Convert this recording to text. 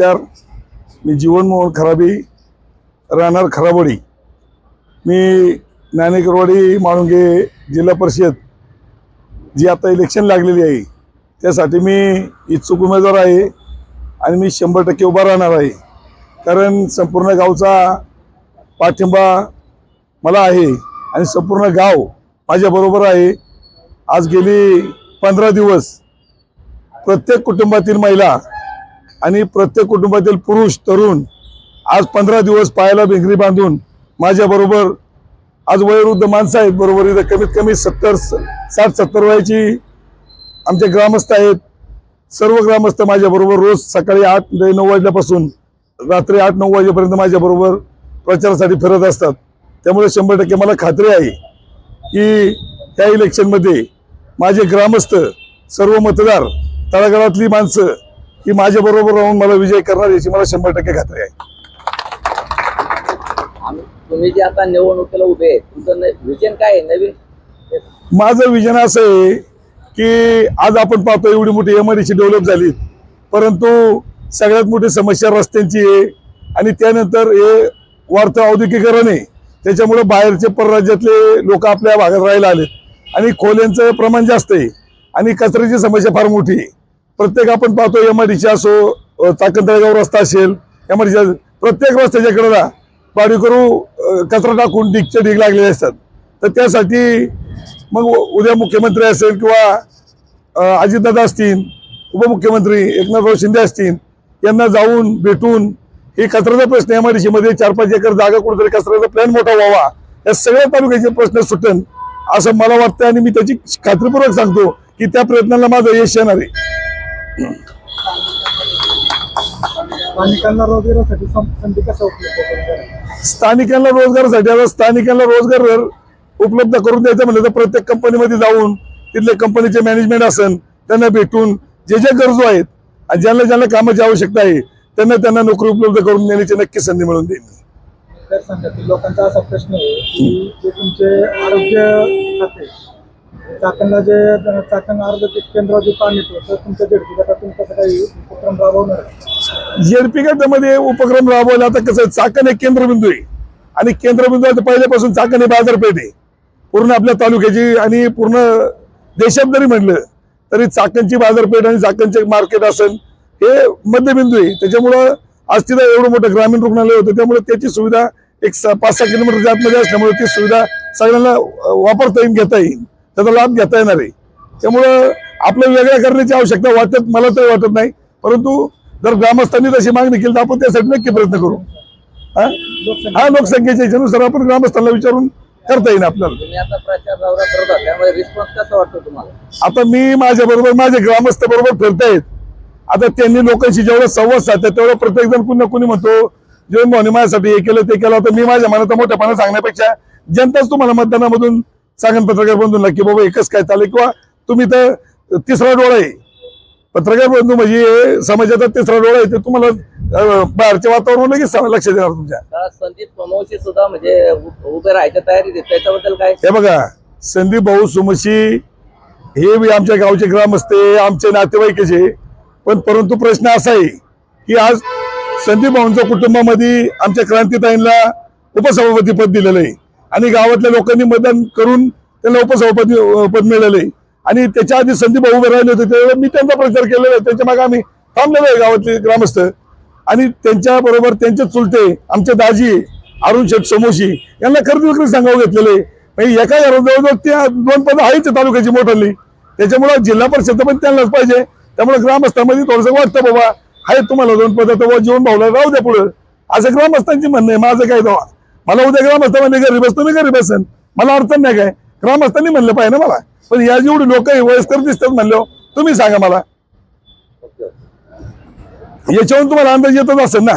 नमस्कार. मी जीवनमोहन खराबी राहणार खराबोडी. मी ज्ञानेकरवाडी माळुंगे जिल्हा परिषद जी आता इलेक्शन लागलेली आहे त्यासाठी मी इच्छुक उमेदवार आहे आणि मी शंभर टक्के उभा राहणार आहे. कारण संपूर्ण गावचा पाठिंबा मला आहे आणि संपूर्ण गाव माझ्याबरोबर आहे. आज गेली पंधरा दिवस प्रत्येक कुटुंबातील महिला आणि प्रत्येक कुटुंबातील पुरुष तरुण आज पंधरा दिवस पायाला भिंगरी बांधून माझ्याबरोबर आज वयोवृद्ध माणसं आहेत बरोबर इथं कमीत कमी सत्तर साठ सत्तर वयाची आमचे ग्रामस्थ आहेत. सर्व ग्रामस्थ माझ्याबरोबर रोज सकाळी आठ ते नऊ वाजल्यापासून रात्री आठ नऊ वाजेपर्यंत माझ्याबरोबर प्रचारासाठी फिरत असतात. त्यामुळे शंभर टक्के मला खात्री आहे की त्या इलेक्शनमध्ये माझे ग्रामस्थ सर्व मतदार तळागाळातली माणसं ही माझ्याबरोबर राहून मला विजय करणार याची मला शंभर टक्के खात्री आहे. तुम्ही जे आता निवडणुकीला उभे आहे तुमचं विजन काय आहे? नवीन माझं विजन असं आहे की आज आपण पाहतो एवढी मोठी एम डेव्हलप झाली. परंतु सगळ्यात मोठी समस्या रस्त्यांची आहे आणि त्यानंतर हे वाढतं औद्योगिकरण आहे. त्याच्यामुळे बाहेरचे परराज्यातले लोक आपल्या भागात राहायला आलेत. आणि खोल्यांचं प्रमाण जास्त आहे. आणि कचऱ्याची समस्या फार मोठी आहे. प्रत्येक आपण पाहतो एम असो अ, रस्ता असेल एम प्रत्येक रस्त्याच्या कडेला पाडी करू कचरा टाकून ढीगच्या ढीग लागलेले असतात. तर त्यासाठी मग उद्या मुख्यमंत्री असेल किंवा अजितदादा असतील उपमुख्यमंत्री एकनाथराव शिंदे असतील यांना जाऊन भेटून हे कचऱ्याचा प्रश्न एममध्ये चार पाच एकर जागा कुठेतरी कचऱ्याचा प्लॅन मोठा व्हावा या सगळ्या तालुक्याचे प्रश्न सुटन असं मला वाटतं आणि मी त्याची खात्रीपूर्वक सांगतो की त्या प्रयत्नाला माझं यश येणार आहे. स्थानिकांना रोजगारासाठी सं- संधी कशा उपलब्ध करून स्थानिकांना रोजगारासाठी आता स्थानिकांना रोजगार जर उपलब्ध करून द्यायचं म्हणलं तर प्रत्येक कंपनीमध्ये जाऊन तिथले कंपनीचे मॅनेजमेंट असेल त्यांना भेटून जे जे गरजू आहेत आणि ज्यांना ज्यांना कामाची आवश्यकता आहे त्यांना त्यांना नोकरी उपलब्ध करून देण्याची नक्की संधी तर संघातील लोकांचा असा प्रश्न आहे की जे तुमचे आरोग्य खाते चाकणला जे चाकण आरोग्य केंद्र जे पाणी येतो तर तुमच्या झेडपी गटातून कसं काही उपक्रम राबवणार झेडपी गटामध्ये उपक्रम राबवला आता कसं चाकण एक केंद्रबिंदू आहे. आणि केंद्रबिंदू आता पहिल्यापासून चाकण हे बाजारपेठ आहे. पूर्ण आपल्या तालुक्याची आणि पूर्ण देशात जरी म्हटलं तरी चाकणची बाजारपेठ आणि चाकणचे मार्केट असेल हे मध्यबिंदू आहे. त्याच्यामुळं आज तिथं एवढं मोठं ग्रामीण रुग्णालय होतं त्यामुळे त्याची सुविधा एक पाच सहा किलोमीटरच्या आतमध्ये असल्यामुळे ती सुविधा सगळ्यांना वापरता येईल घेता येईल. त्याचा लाभ घेता येणार आहे. त्यामुळं आपलं वेगळ्या करण्याची आवश्यकता वाटत मला तरी वाटत नाही. परंतु जर ग्रामस्थांनी तशी मागणी केली तर आपण त्यासाठी नक्की प्रयत्न करू. हा? लोकसंख्या लोकसंख्येच्या हिच्यानुसार आपण ग्रामस्थांना विचारून करता येईल आपल्याला. आता मी माझ्या बरोबर माझे ग्रामस्थ बरोबर फिरतायत. आता त्यांनी लोकांशी जेवढं संवाद साधतात तेवढं प्रत्येक जण कुणी ना कुणी म्हणतो जीवन भावने माझ्यासाठी हे केलं ते केलं. तर मी माझ्या मनात मोठ्यापणा सांगण्यापेक्षा जनताच तुम्हाला मतदानामधून सांगन पत्रकार बंधूंना की बाबा एकच काय चालेल किंवा तुम्ही तर तिसरा डोळा आहे. पत्रकार बंधू म्हणजे समाजाचा तिसरा डोळा आहे ते तुम्हाला बाहेरच्या वातावरण लगेच लक्ष देणार तुमच्या. संदीप प्रमोशी सुद्धा म्हणजे उभे राहायच्या तयारीत आहे त्याच्याबद्दल काय? हे बघा संदीप भाऊ सुमशी हे बी आमच्या गावचे ग्रामस्थ आमचे नातेवाईकचे पण परंतु प्रश्न असा आहे की आज संदीप भाऊंच्या कुटुंबामध्ये आमच्या क्रांतीताईंना उपसभापती पद दिलेलं आहे. आणि गावातल्या लोकांनी मतदान करून त्यांना उपसभापती पद मिळाले. आणि त्याच्या आधी संदीप भाऊ उभे राहिले होते त्यावेळेला मी त्यांचा प्रचार केलेला आहे. त्यांच्या मागे आम्ही थांबलेलो आहे गावातले ग्रामस्थ. आणि त्यांच्या बरोबर त्यांचे चुलते आमचे दाजी अरुण शेठ समोशी यांना खरेदी विक्री सांगावं घेतलेले म्हणजे एका जवळजवळ त्या दोन पद आहेच तालुक्याची मोठाली. त्याच्यामुळं जिल्हा परिषद पण त्यांनाच पाहिजे. त्यामुळे ग्रामस्थांमध्ये थोडंसं वाटतं बाबा आहे तुम्हाला दोन पद तर जीवन भाऊला राहू द्या पुढं. असं ग्रामस्थांची म्हणणं आहे माझं काय दवा मला उद्या ग्रामस्थांनी घरी बसतो मी घरी बसन मला अडचण नाही काय? ग्रामस्थांनी म्हणलं पाहिजे ना मला. पण या जेवढी लोक वयस्कर दिसतात म्हणलं तुम्ही सांगा मला. याच्यावरून तुम्हाला अंदाज येतच असेल ना?